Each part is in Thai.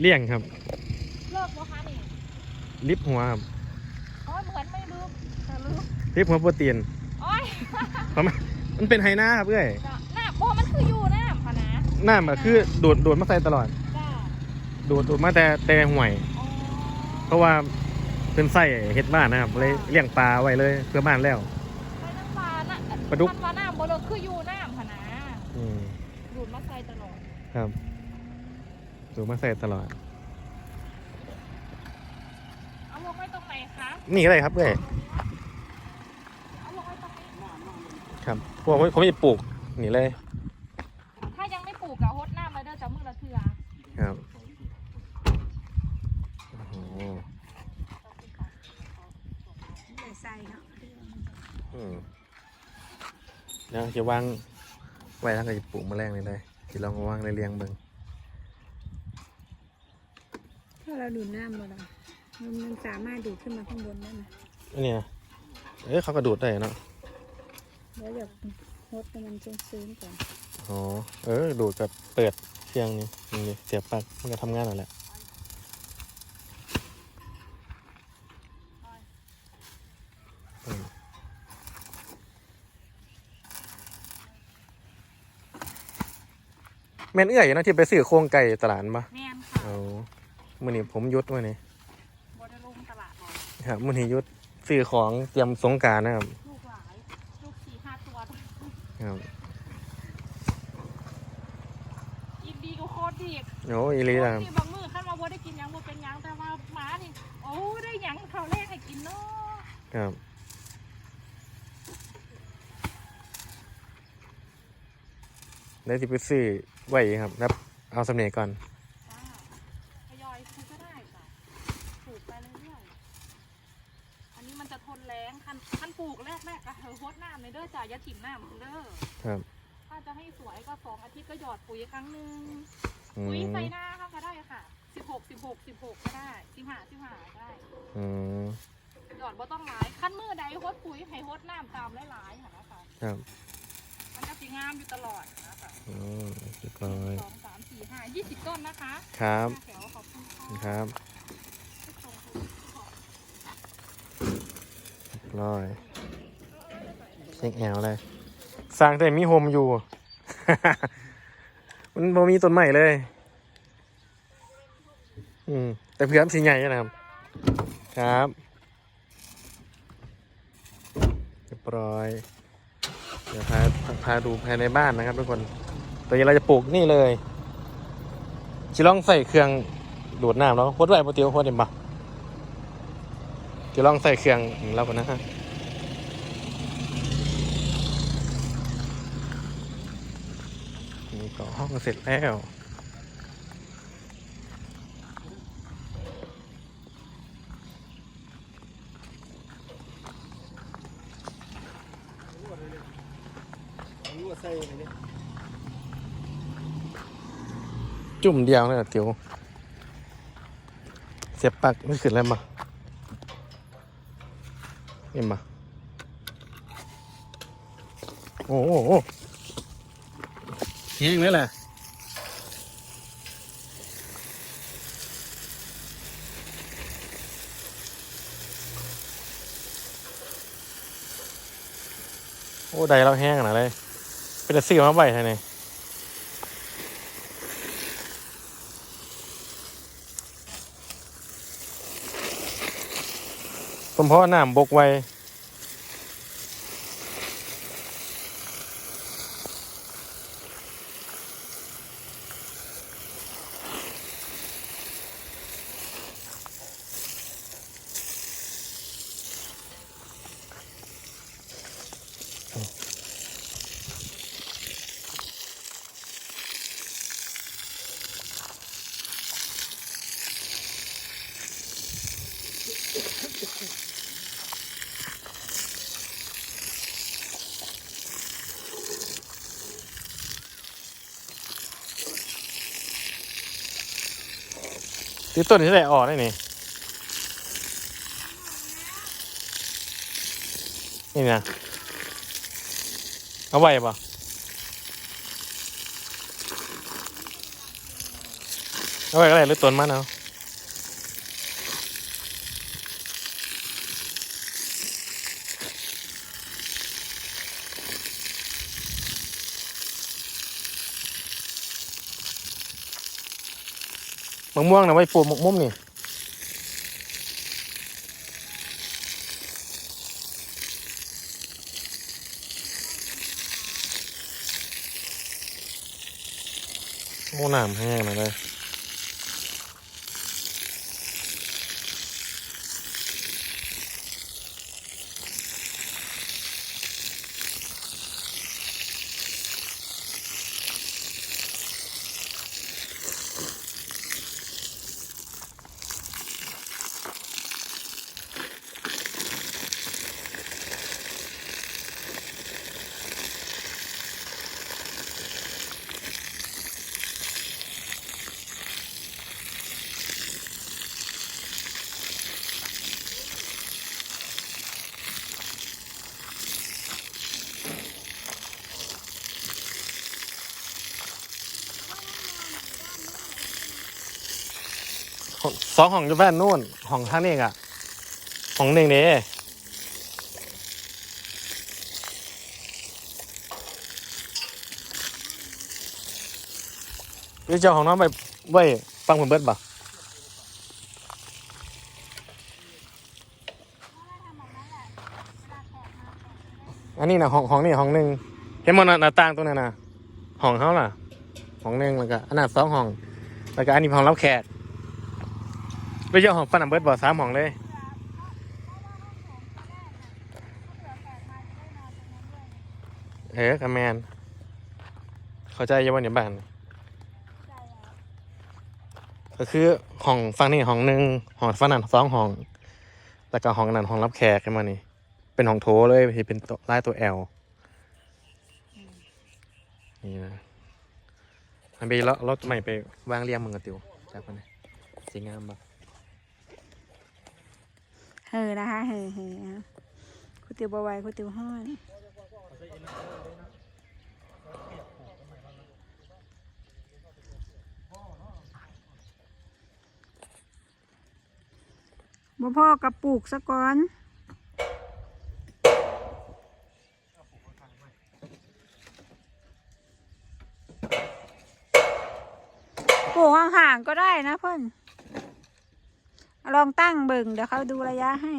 เลี่ยงครับ เลิกบ่คะนี่ลิฟหัวครับอ๋อเหมือนไม่ลืมแต่ลืมลิฟหัวโปรตีนโอ้ยเพราะมันมันเป็นไฮนาครับเอ้ยจ้ะหน้าโบมันคืออยู่หน้าพะนะน้ำอะคือดูดดูดมาใส่ตลอด จ้าดูดดูดมาแต่แต่ห่วย อ๋อเพราะว่าเป็นไส้เฮ็ดบ้านนะครับเลยเลี้ยงปลาไว้เลยเพื่อบ้านแล้ว ไปน้ำปลาน่ะปลาดุกมันว่าหน้าโบเลยคืออยู่หน้าพะนะอืมดูดมาใส่ตลอด ครับ ดูดมาใส่ตลอด เอาลงไว้ตรงไหนคะนี่อะไรครับเอ้ยเอาลงไว้ตรงนี้ครับพวกผมผมจะปลูกนี่เลยถ้ายังไม่ปลูกอะฮดหน้ามาเด้อจะมือละเทือครับโอ้โหใส่เนาะอืมแล้วจะวางไว้แล้วก็จะปลูกแมลงเลยได้จะลองวางในเรียงเบิ่ง ถ้า เราดูดน้ำบ่ล่ะมันมันสามารถดูดขึ้นมาข้างบนได้ไหมอันนี้นะเอ้ยเขากระดูดได้เนาะแล้วเดี๋ยวฮดให้มันชื้นๆก่อนอ๋อเออดูดกับเปิดเครื่องนี้นี่เสียบปลั๊กมันก็ทำงานนั่นแหละอืมแม่นเอื้อยเนาะที่ไปซื้อโครงไก่ตลาดมาแมนค่ะเอา มื่อนี้ผมหยุดมื่อนี้บไดลงตลาดบ่อยครับมื่อนี้หยุดซื้อของเตรียมสงกรารนะครับลูกหลายลูกสี่ห้าตัวครับอินดีก็โคตรดีโอ้อีหลีนะครับโอ้ยบางมื้อขั้นมาบ่ได้กินหยังบ่เป็นหยังแต่ว่าหมานี่โอ้ได้หยังเขาวแรกให้กินเนาะครับแล้วที่ไปซื้อไว้ครับแล้วเอาสำเนียงก่อน จ้าทยอยปลูกก็ได้จ้ะปลูกไปเรื่อยๆอันนี้มันจะทนแรงคันคันปลูกแรกแรกๆก็เธอโค ตรน้ำเลยเด้อจ้ะอย่าถิ่มน้ำเด้อครับ ถ้าจะให้สวยก็สองอาทิตย์ก็หยอดปุ๋ยครั้งหนึ่งอืปุ๋ยมใส่หน้าเขาก็ได้ค่ะสิบหกสิบหกสิบหกก็ได้สิบห้าสิบห้าได้ อืมหยอดบ่ต้องหลายขั้นมือใดโคตรปุ๋ยให้โคตรน้ำตามหลายๆค่ะนะคะครับมันจะสีงามอยู่ตลอดนะคะอืมเรียบร้อยสองสามสี่ห้ายี่สิบต้นนะคะครับห้าแถวขอบคุณค่ะครับเรียบร้อย เช็คแอลเลย สร้างแต่มีโฮมอยู่ มันบ่มีต้นใหม่เลย อืม แต่เพื่อนสีใหญ่นะครับ ครับเรียบร้อย เดี๋ยวพาพาดูภายในบ้านนะครับทุกคนตอนนี้เราจะปลูกนี่เลยชิลองใส่เครื่องดูดน้ำแล้วพดไว้ปกติว่าพดเห็นปะจะลองใส่เครื่องแล้วกันนะฮะ นี่ก็ห้องเสร็จแล้ว จุ่มเดียวเลยเหรอเตียว เสียบปลักไม่ขึ้นแล้วมาเห็นมา โอ้โห ห้งเลยแหละโอ้ใดเราแห้งนาดเลยเป็นแต่มาใบไทยเนี่ยผมพราะว่าน้ำบกไว้ ตีต้นที่ไหนออกได้นี่นี่นะเอาไว้ปะเอาไปก็ได้หรือต้นมันเอา ม่วงนะไว้ปลูกมกมุ่มนี่โอ้น้ำแห้งนะเลย สองห้องอยู่บ้านนู่นห้องท่างนี่อะห้องหนึ่งเด้พี่เจ้าของน้องไปไว้ฟังผมเบิดบ่อันนี้นะห้องห้องนี่ห้องหนึ่งเห็นมันหน้าต่างตรงนั้นนะห้องเขาล่ะห้องหนึ่งแล้วก็อันนั้นสองห้องแล้วก็อันนี้ห้องรับแขก ไปเจ้าห้องปันน้ำเบิดบ่สามห้องเลยเออคาแมนเข้าใจยังวันเนี่ยบ้านก็คือห้องฝั่งนี้ห้องหนึ่งห้องฝั่งนั้นสองห้อง แล้วก็ห้องนั้นห้องรับแขกกันมานี่ เป็นห้องโถเลยที่เป็นตัวลายตัวแอลนี่นะมันไปแล้วรถใหม่ไปวางเรียงมึงกับติวจากมันสีงามปะ เฮอนะคะเฮอเฮออะคุติวบวายคุติวห้อนบ่พ่อกับปลูกสะก่อนปลูกห่างๆก็ได้นะเพื่อน ลองตั้งเบิ่งเดี๋ยวเขาดูระยะให้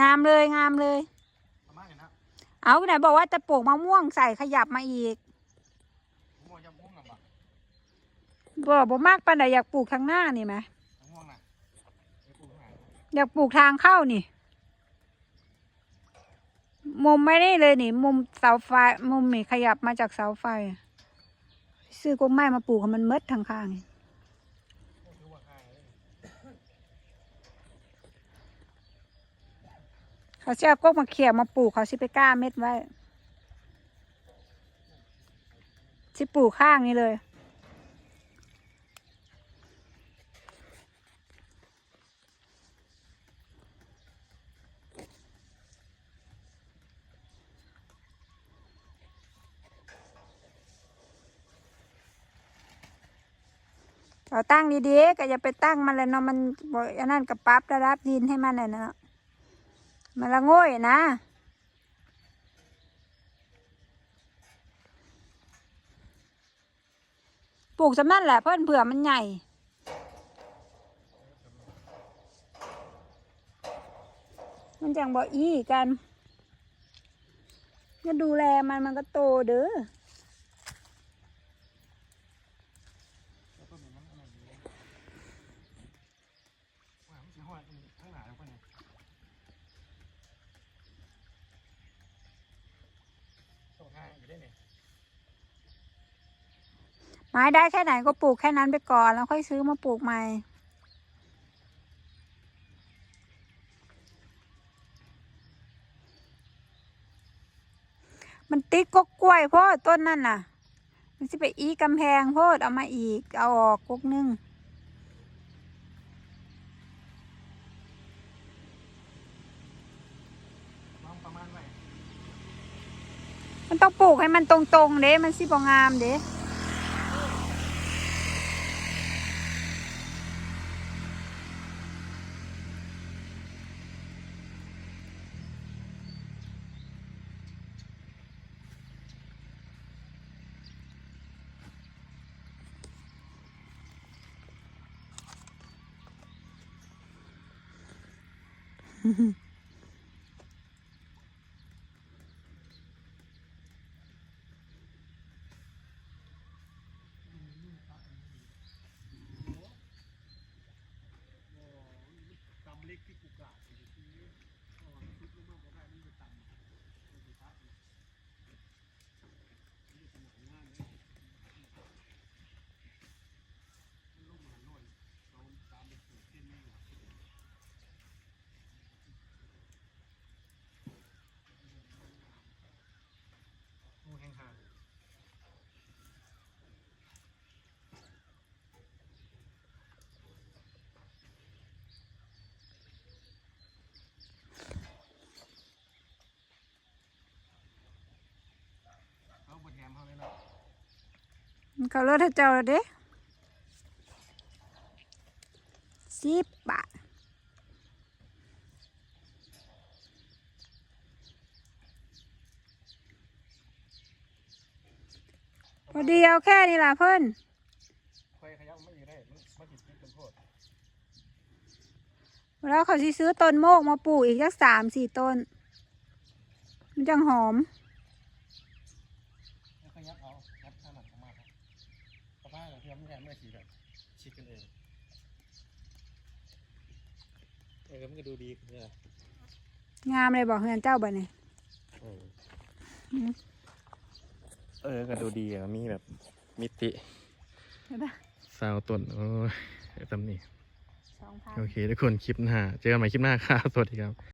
งามเลยงามเลย ประมาณนี้นะเอาไหนบอกว่าจะปลูกมะม่วงใส่ขยับมาอีกม่วงจะม่วงกับบอกบ่มากปานใดอยากปลูกทางหน้านี่ไหมม่วงน่ะไปปลูกข้างหลังอยากปลูกทางเข้านี่ มุมไม่ได้เลยนี่ มุมเสาไฟ มุมนี่ขยับมาจากเสาไฟ ซื้อกงไม้มาปลูกให้มันเมดทางข้างนี่ เขาจะเอากกมาเขี่ยมาปลูกเขาสิไปกล้าเม็ดไว้สิปลูกข้างนี้เลยเราตั้งดีๆก็อย่าไปตั้งมันเลยเนาะมันบอกอันนั้นกับปั๊บระดับดินให้มันเลยเนาะ มันละง่อยนะ ปลูกสมั่นแหละเพื่อนเผื่อมันใหญ่ มันจังบอกอีกันก็ดูแลมันมันก็โตเด้อ ว่ามันสิฮอดข้างหน้าแล้วปะเนี่ยตกง่ายอยู่ ได้เนี่ยไม้ได้แค่ไหนก็ปลูกแค่นั้นไปก่อน แล้วค่อยซื้อมาปลูกใหม่ มันติดกกกล้วยโพดต้นนั่นน่ะ มันสิไปอีกำแพงโพดเอามาอีก เอาออกกกนึง ลองประมาณไว้ มันต้องปลูกให้มันตรงๆเด้มันสิบ่งามเด้งูแห้งหางเอาบทแหมเขาเลยเนาะ มัน เขาลดให้เจ้าแล้วเด้สิบบาทพอดีเอาแค่นี้ล่ะเพิ่นคอยขยับไม่ได้มันมันติดติดกันโทษแล้วเขาซื้อต้นโมกมาปลูกอีกสักสามสี่ต้น มันจังหอมแล้วขยับเอางัดขนาดออกมาค รับสภาพแบบที่มันแย่เมื่อกี้แบบชิดกันเองเออมันก็ดูดีขึ้นเนี่ยงามเลยบอกเฮือนเจ้าบ่เนี่ยเออเออก็ดูดีอะมีแบบมิติสาวต้นโอ้ยตำนี้สองพันโอเคทุกคนคลิปหน้า เจอกันใหม่คลิปหน้าครับสวัสดีครับ